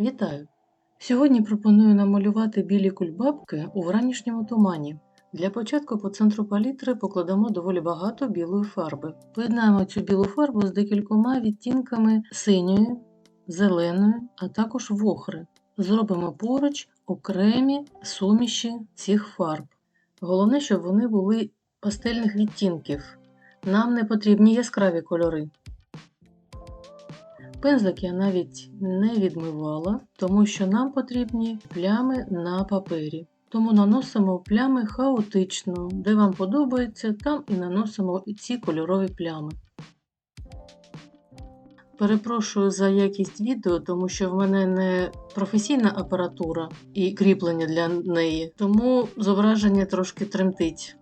Вітаю! Сьогодні пропоную намалювати білі кульбабки у вранішньому тумані. Для початку по центру палітри покладемо доволі багато білої фарби. Поєднаємо цю білу фарбу з декількома відтінками синьої, зеленої, а також вохри. Зробимо поруч окремі суміші цих фарб. Головне, щоб вони були пастельних відтінків. Нам не потрібні яскраві кольори. Пензлик я навіть не відмивала, тому що нам потрібні плями на папері. Тому наносимо плями хаотично, де вам подобається, там і наносимо ці кольорові плями. Перепрошую за якість відео, тому що в мене не професійна апаратура і кріплення для неї, тому зображення трошки тремтить.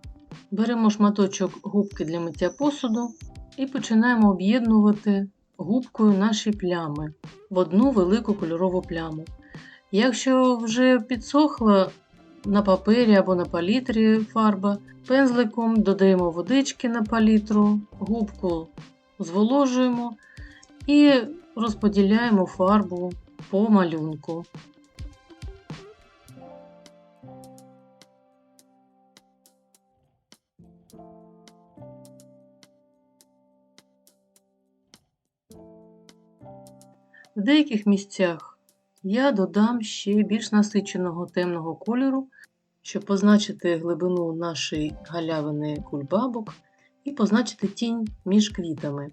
Беремо шматочок губки для миття посуду і починаємо об'єднувати губкою наші плями в одну велику кольорову пляму. Якщо вже підсохла на папері або на палітрі фарба, пензликом додаємо водички на палітру, губку зволожуємо і розподіляємо фарбу по малюнку. В деяких місцях я додам ще більш насиченого темного кольору, щоб позначити глибину нашої галявини кульбабок і позначити тінь між квітами.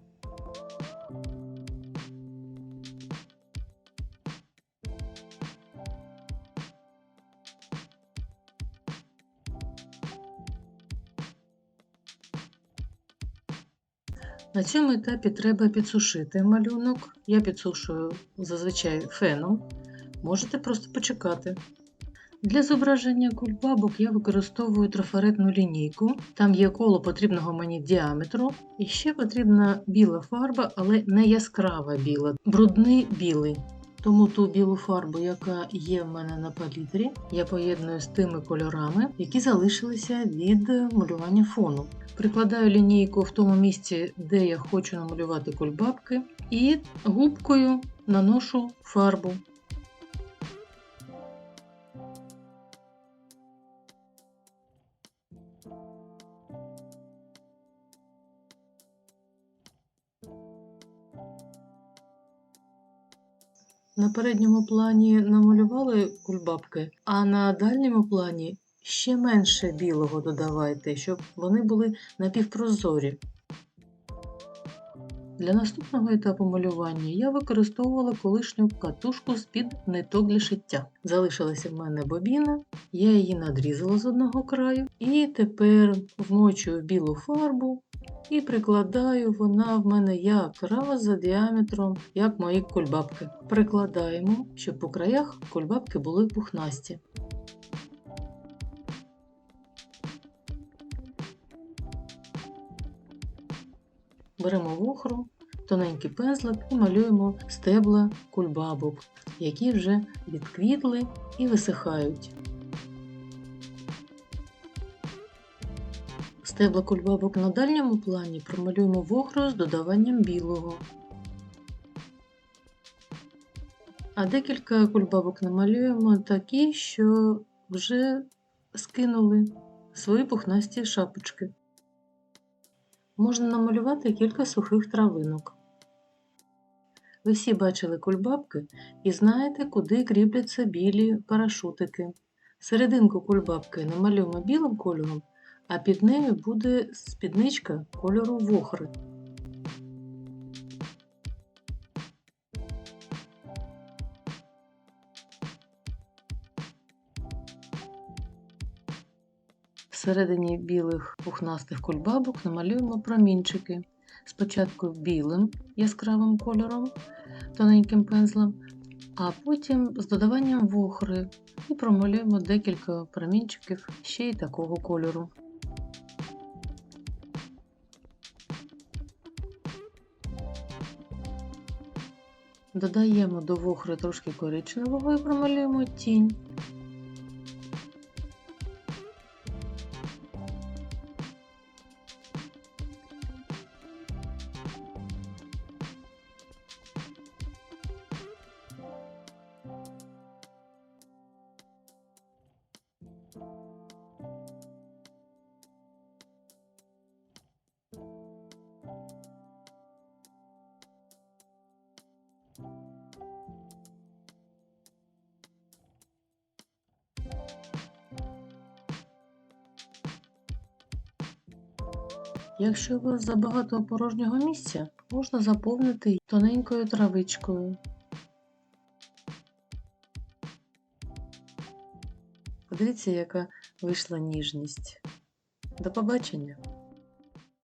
На цьому етапі треба підсушити малюнок. Я підсушую зазвичай феном. Можете просто почекати. Для зображення кульбабок я використовую трафаретну лінійку. Там є коло потрібного мені діаметру. І ще потрібна біла фарба, але не яскрава біла, брудний білий. Тому ту білу фарбу, яка є в мене на палітрі, я поєдную з тими кольорами, які залишилися від малювання фону. Прикладаю лінійку в тому місці, де я хочу намалювати кульбабки, і губкою наношу фарбу. На передньому плані намалювали кульбабки, а на дальньому плані ще менше білого додавайте, щоб вони були напівпрозорі. Для наступного етапу малювання я використовувала колишню катушку з-під ниток для шиття. Залишилася в мене бобіна, я її надрізала з одного краю і тепер вмочую білу фарбу і прикладаю вона в мене якраз за діаметром, як мої кульбабки. Прикладаємо, щоб по краях кульбабки були пухнасті. Беремо вохру, тоненький пензлик і малюємо стебла кульбабок, які вже відквітли і висихають. Стебла кульбабок на дальньому плані промалюємо вохрою з додаванням білого. А декілька кульбабок намалюємо такі, що вже скинули свої пухнасті шапочки. Можна намалювати кілька сухих травинок. Ви всі бачили кульбабки і знаєте, куди кріпляться білі парашутики. Серединку кульбабки намалюємо білим кольором, а під нею буде спідничка кольору вохри. Всередині білих пухнастих кульбабок намалюємо промінчики. Спочатку білим яскравим кольором, тоненьким пензлем, а потім з додаванням вохри і промалюємо декілька промінчиків ще й такого кольору. Додаємо до вохри трошки коричневого і промалюємо тінь. Якщо у вас забагато порожнього місця, можна заповнити тоненькою травичкою. Подивіться, яка вийшла ніжність. До побачення!